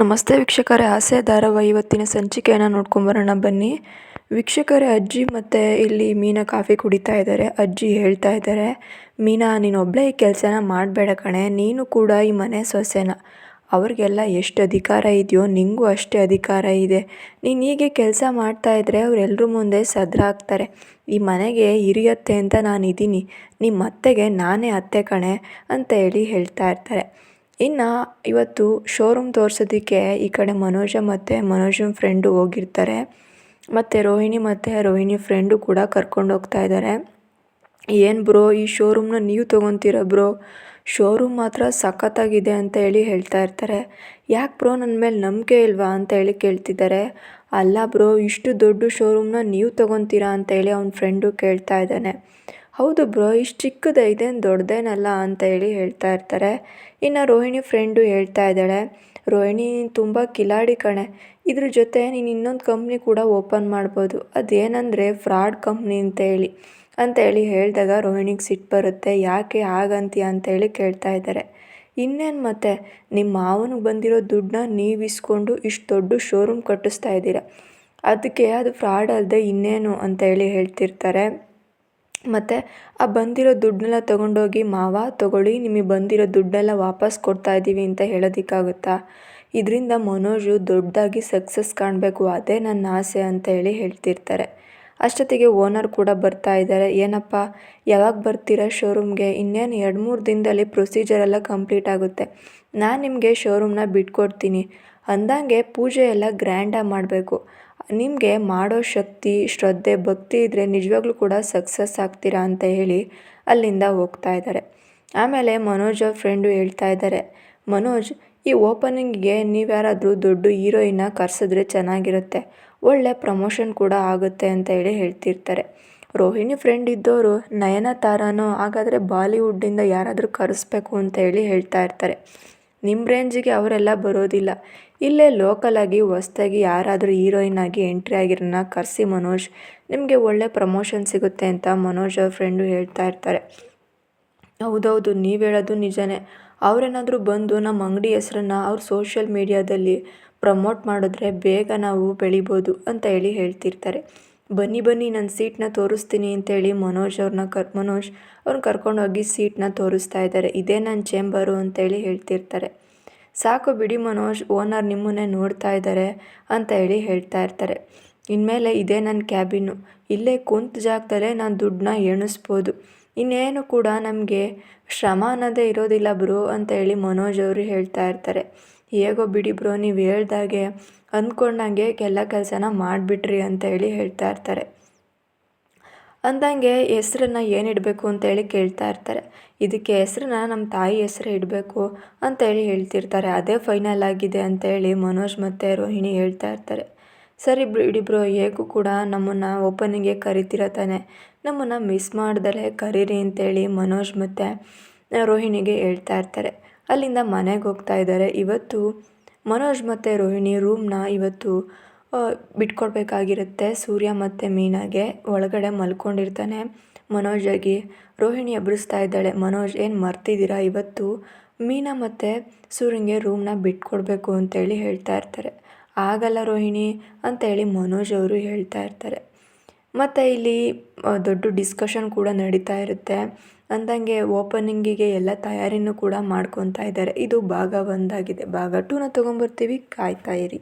ನಮಸ್ತೆ ವೀಕ್ಷಕರೇ, ಆಸೆ ಧಾರಾವಾಹಿ ಇವತ್ತಿನ ಸಂಚಿಕೆಯನ್ನು ನೋಡ್ಕೊಂಬರೋಣ. ಬನ್ನಿ. ವೀಕ್ಷಕರೇ, ಅಜ್ಜಿ ಮತ್ತು ಇಲ್ಲಿ ಮೀನಾ ಕಾಫಿ ಕುಡಿತಾ ಇದ್ದಾರೆ ಅಜ್ಜಿ ಹೇಳ್ತಾ ಇದ್ದಾರೆ ಮೀನಾ ನೀನೊಬ್ಬಳೇ ಈ ಕೆಲಸನ ಮಾಡಬೇಡ ಕಣೆ. ನೀನು ಕೂಡ ಈ ಮನೆ ಸೊಸೆನ. ಅವ್ರಿಗೆಲ್ಲ ಎಷ್ಟು ಅಧಿಕಾರ ಇದೆಯೋ, ನಿಂಗೂ ಅಷ್ಟೇ ಅಧಿಕಾರ ಇದೆ. ನೀನು ಹೀಗೆ ಕೆಲಸ ಮಾಡ್ತಾ ಇದ್ದರೆ ಅವರೆಲ್ಲರ ಮುಂದೆ ಸದ್ರಾಗ್ತಾರೆ ಈ ಮನೆಗೆ ಹಿರಿಯತ್ತೆ ಅಂತ ನಾನು ಇದ್ದೀನಿ ನಿಮ್ಮ ಅತ್ತೆಗೆ ನಾನೇ ಅತ್ತೆ ಕಣೆ, ಅಂತ ಹೇಳಿ ಹೇಳ್ತಾ ಇರ್ತಾರೆ. ಇನ್ನು ಇವತ್ತು ಶೋರೂಮ್ ತೋರ್ಸೋದಕ್ಕೆ ಈ ಕಡೆ ಮನೋಜ ಮತ್ತು ಮನೋಜನ ಫ್ರೆಂಡು ಹೋಗಿರ್ತಾರೆ. ಮತ್ತು ರೋಹಿಣಿ ಮತ್ತು ರೋಹಿಣಿ ಫ್ರೆಂಡು ಕೂಡ ಕರ್ಕೊಂಡು ಹೋಗ್ತಾ ಇದ್ದಾರೆ ಏನು ಬ್ರೋ ಈ ಶೋರೂಮ್ನ ನೀವು ತೊಗೊತೀರ ಬ್ರೋ ಶೋರೂಮ್ ಮಾತ್ರ ಸಖತ್ತಾಗಿದೆ ಅಂತ ಹೇಳಿ ಹೇಳ್ತಾ ಇರ್ತಾರೆ. ಯಾಕೆ ಬ್ರೋ ನನ್ನ ಮೇಲೆ ನಂಬಿಕೆ ಇಲ್ವಾ ಅಂತ ಹೇಳಿ ಕೇಳ್ತಿದ್ದಾರೆ ಅಲ್ಲ ಬ್ರೋ ಇಷ್ಟು ದೊಡ್ಡ ಶೋರೂಮ್ನ ನೀವು ತೊಗೊತೀರಾ ಅಂತ ಹೇಳಿ ಅವ್ನ ಫ್ರೆಂಡು ಕೇಳ್ತಾ ಇದ್ದಾನೆ ಹೌದು ಬ್ರೋ, ಇಷ್ಟು ಚಿಕ್ಕದೇ ಇದೇನು ದೊಡ್ಡದೇನಲ್ಲ ಅಂತ ಹೇಳಿ ಹೇಳ್ತಾ ಇರ್ತಾರೆ. ಇನ್ನು ರೋಹಿಣಿ ಫ್ರೆಂಡು ಹೇಳ್ತಾ ಇದ್ದಾಳೆ. ರೋಹಿಣಿ ತುಂಬ ಕಿಲಾಡಿ ಕಣೆ. ಇದ್ರ ಜೊತೆ ನೀನು ಇನ್ನೊಂದು ಕಂಪ್ನಿ ಕೂಡ ಓಪನ್ ಮಾಡ್ಬೋದು. ಅದೇನಂದರೆ ಫ್ರಾಡ್ ಕಂಪ್ನಿ ಅಂತ ಹೇಳಿ. ಅಂತ ಹೇಳಿ ಹೇಳಿದಾಗ ರೋಹಿಣಿಗೆ ಸಿಟ್ಟು ಬರುತ್ತೆ. ಯಾಕೆ ಹಾಗಂತೀಯ? ಅಂತ ಹೇಳಿ ಕೇಳ್ತಾ ಇದ್ದಾರೆ. ಇನ್ನೇನು ಮತ್ತೆ? ನಿಮ್ಮ ಮಾವನಿಗೆ ಬಂದಿರೋ ದುಡ್ಡನ್ನ ನೀವು ಇಸ್ಕೊಂಡು ಇಷ್ಟು ದೊಡ್ಡ ಶೋರೂಮ್ ಕಟ್ಟಿಸ್ತಾ ಇದ್ದೀರ. ಅದಕ್ಕೆ ಅದು ಫ್ರಾಡ್ ಅಲ್ಲದೆ ಇನ್ನೇನು ಅಂತ ಹೇಳಿ ಹೇಳ್ತಿರ್ತಾರೆ. ಮತ್ತು, ಆ ಬಂದಿರೋ ದುಡ್ಡನ್ನೆಲ್ಲ ತೊಗೊಂಡೋಗಿ, ಮಾವ, ತೊಗೊಳ್ಳಿ, ನಿಮಗೆ ಬಂದಿರೋ ದುಡ್ಡೆಲ್ಲ ವಾಪಸ್ ಕೊಡ್ತಾ ಇದ್ದೀವಿ ಅಂತ ಹೇಳೋದಕ್ಕಾಗುತ್ತಾ? ಇದರಿಂದ ಮನೋಜು ದೊಡ್ಡದಾಗಿ ಸಕ್ಸಸ್ ಕಾಣಬೇಕು, ಅದೇ ನನ್ನ ಆಸೆ ಅಂತ ಹೇಳಿ ಹೇಳ್ತಿರ್ತಾರೆ. ಅಷ್ಟೊತ್ತಿಗೆ ಓನರ್ ಕೂಡ ಬರ್ತಾ ಇದ್ದಾರೆ. ಏನಪ್ಪ, ಯಾವಾಗ ಬರ್ತೀರಾ ಶೋರೂಮ್ಗೆ? ಇನ್ನೇನು ಎರಡು ಮೂರು ದಿನದಲ್ಲಿ ಪ್ರೊಸೀಜರ್ ಎಲ್ಲ ಕಂಪ್ಲೀಟ್ ಆಗುತ್ತೆ. ನಾನು ನಿಮಗೆ ಶೋರೂಮ್ನ ಬಿಟ್ಕೊಡ್ತೀನಿ. ಅಂದಂಗೆ ಪೂಜೆ ಎಲ್ಲ ಗ್ರ್ಯಾಂಡಾಗಿ ಮಾಡಬೇಕು. ನಿಮಗೆ ಮಾಡೋ ಶಕ್ತಿ, ಶ್ರದ್ಧೆ, ಭಕ್ತಿ ಇದ್ದರೆ ನಿಜವಾಗ್ಲೂ ಕೂಡ ಸಕ್ಸಸ್ ಆಗ್ತೀರಾ ಅಂತ ಹೇಳಿ ಅಲ್ಲಿಂದ ಹೋಗ್ತಾ ಇದ್ದಾರೆ. ಆಮೇಲೆ ಮನೋಜ್ ಅವ್ರ ಫ್ರೆಂಡು ಹೇಳ್ತಾ ಇದ್ದಾರೆ, ಮನೋಜ್, ಈ ಓಪನಿಂಗ್ಗೆ ನೀವು ಯಾರಾದರೂ ದೊಡ್ಡ ಹೀರೋಯಿನ ಕರೆಸಿದ್ರೆ ಚೆನ್ನಾಗಿರುತ್ತೆ. ಒಳ್ಳೆ ಪ್ರಮೋಷನ್ ಕೂಡ ಆಗುತ್ತೆ ಅಂತ ಹೇಳಿ ಹೇಳ್ತಿರ್ತಾರೆ. ರೋಹಿಣಿ ಫ್ರೆಂಡ್ ಇದ್ದವರು ನಯನತಾರನೋ, ಹಾಗಾದರೆ ಬಾಲಿವುಡ್ಡಿಂದ ಯಾರಾದರೂ ಕರೆಸ್ಬೇಕು ಅಂತ ಹೇಳಿ ಹೇಳ್ತಾ ಇರ್ತಾರೆ. ನಿಮ್ಮ ರೇಂಜಿಗೆ ಅವರೆಲ್ಲ ಬರೋದಿಲ್ಲ. ಇಲ್ಲೇ ಲೋಕಲಾಗಿ ಹೊಸ್ದಾಗಿ ಯಾರಾದರೂ ಹೀರೋಯಿನ್ ಆಗಿ ಎಂಟ್ರಿ ಆಗಿರೋನ ಕರ್ಸಿ ಮನೋಜ್. ನಿಮಗೆ ಒಳ್ಳೆ ಪ್ರಮೋಷನ್ ಸಿಗುತ್ತೆ ಅಂತ ಮನೋಜ್ ಅವ್ರ ಫ್ರೆಂಡು ಹೇಳ್ತಾ ಇರ್ತಾರೆ. ಹೌದೌದು, ನೀವು ಹೇಳೋದು ನಿಜನೇ. ಅವರೇನಾದರೂ ಬಂದು ನಮ್ಮ ಅಂಗಡಿ ಹೆಸ್ರನ್ನ ಅವ್ರ ಸೋಷಿಯಲ್ ಮೀಡಿಯಾದಲ್ಲಿ ಪ್ರಮೋಟ್ ಮಾಡಿದ್ರೆ ಬೇಗ ನಾವು ಬೆಳಿಬೋದು ಅಂತ ಹೇಳಿ ಹೇಳ್ತಿರ್ತಾರೆ. ಬನ್ನಿ ಬನ್ನಿ ನನ್ನ ಸೀಟ್ನ ತೋರಿಸ್ತೀನಿ ಅಂತೇಳಿ ಮನೋಜ್ ಅವ್ರನ್ನ ಕರ್, ಮನೋಜ್ ಅವ್ರನ್ನ ಕರ್ಕೊಂಡೋಗಿ ಸೀಟ್ನ ತೋರಿಸ್ತಾ ಇದ್ದಾರೆ. ಇದೇ ನನ್ನ ಚೇಂಬರು ಅಂತೇಳಿ ಹೇಳ್ತಿರ್ತಾರೆ. ಸಾಕು ಬಿಡಿ ಮನೋಜ್, ಓನರ್ ನಿಮ್ಮನ್ನೇ ನೋಡ್ತಾ ಇದ್ದಾರೆ ಅಂತ ಹೇಳಿ ಹೇಳ್ತಾ ಇರ್ತಾರೆ. ಇನ್ಮೇಲೆ ಇದೇ ನನ್ನ ಕ್ಯಾಬಿನ್ನು. ಇಲ್ಲೇ ಕುಂತ ಜಾಗದಲ್ಲೇ ನಾನು ದುಡ್ಡನ್ನ ಎಣಿಸ್ಬೋದು. ಇನ್ನೇನು ಕೂಡ ನಮಗೆ ಶ್ರಮ ಅನ್ನೋದೇ ಇರೋದಿಲ್ಲ ಬ್ರೋ ಅಂತ ಹೇಳಿ ಮನೋಜ್ ಅವರು ಹೇಳ್ತಾ ಇರ್ತಾರೆ. ಹೇಗೋ ಬಿಡಿ ಬ್ರೋ, ನೀವು ಹೇಳ್ದಾಗೆ ಅಂದ್ಕೊಂಡಂಗೆ ಎಲ್ಲ ಕೆಲಸನ ಮಾಡಿಬಿಟ್ರಿ ಅಂತ ಹೇಳಿ ಹೇಳ್ತಾ ಇರ್ತಾರೆ. ಅಂದಂಗೆ ಹೆಸ್ರನ್ನ ಏನು ಇಡಬೇಕು ಅಂತೇಳಿ ಕೇಳ್ತಾ ಇರ್ತಾರೆ. ಇದಕ್ಕೆ ಹೆಸ್ರನ್ನ ನಮ್ಮ ತಾಯಿ ಹೆಸ್ರು ಇಡಬೇಕು ಅಂತೇಳಿ ಹೇಳ್ತಿರ್ತಾರೆ. ಅದೇ ಫೈನಲ್ ಆಗಿದೆ ಅಂತೇಳಿ ಮನೋಜ್ ಮತ್ತು ರೋಹಿಣಿ ಹೇಳ್ತಾ ಇರ್ತಾರೆ. ಸರಿ ಬಿಡಿ ಬ್ರೋ, ಹೇಗೂ ಕೂಡ ನಮ್ಮನ್ನು ಓಪನಿಂಗ್ಗೆ ಕರಿತೀರ ತಾನೆ. ನಮ್ಮನ್ನು ಮಿಸ್ ಮಾಡ್ದಲೇ ಕರೀರಿ ಅಂತೇಳಿ ಮನೋಜ್ ಮತ್ತು ರೋಹಿಣಿಗೆ ಹೇಳ್ತಾ ಇರ್ತಾರೆ. ಅಲ್ಲಿಂದ ಮನೆಗೆ ಹೋಗ್ತಾ ಇದ್ದಾರೆ. ಇವತ್ತು ಮನೋಜ್ ಮತ್ತು ರೋಹಿಣಿ ರೂಮ್ನ ಇವತ್ತು ಬಿಟ್ಕೊಡ್ಬೇಕಾಗಿರುತ್ತೆ. ಸೂರ್ಯ ಮತ್ತು ಮೀನಾಗೆ ಒಳಗಡೆ ಮಲ್ಕೊಂಡಿರ್ತಾನೆ. ಮನೋಜಾಗಿ ರೋಹಿಣಿ ಎಬ್ಬರಿಸ್ತಾ ಇದ್ದಾಳೆ. ಮನೋಜ್, ಏನು ಮರ್ತಿದ್ದೀರಾ? ಇವತ್ತು ಮೀನಾ ಮತ್ತು ಸೂರ್ಯನಿಗೆ ರೂಮ್ನ ಬಿಟ್ಕೊಡ್ಬೇಕು ಅಂತೇಳಿ ಹೇಳ್ತಾ ಇರ್ತಾರೆ. ಆಗಲ್ಲ ರೋಹಿಣಿ ಅಂತೇಳಿ ಮನೋಜ್ ಅವರು ಹೇಳ್ತಾ ಇರ್ತಾರೆ. ಮತ್ತು ಇಲ್ಲಿ ದೊಡ್ಡ ಡಿಸ್ಕಷನ್ ಕೂಡ ನಡೀತಾ ಇರುತ್ತೆ. ಅಂದಂಗೆ ಓಪನಿಂಗಿಗೆ ಎಲ್ಲ ತಯಾರಿನೂ ಕೂಡ ಮಾಡ್ಕೊತಾ ಇದ್ದಾರೆ. ಇದು ಭಾಗ ಒಂದಾಗಿದೆ ಭಾಗ ಟೂನ ತೊಗೊಂಬರ್ತೀವಿ. ಕಾಯ್ತಾ ಇರಿ.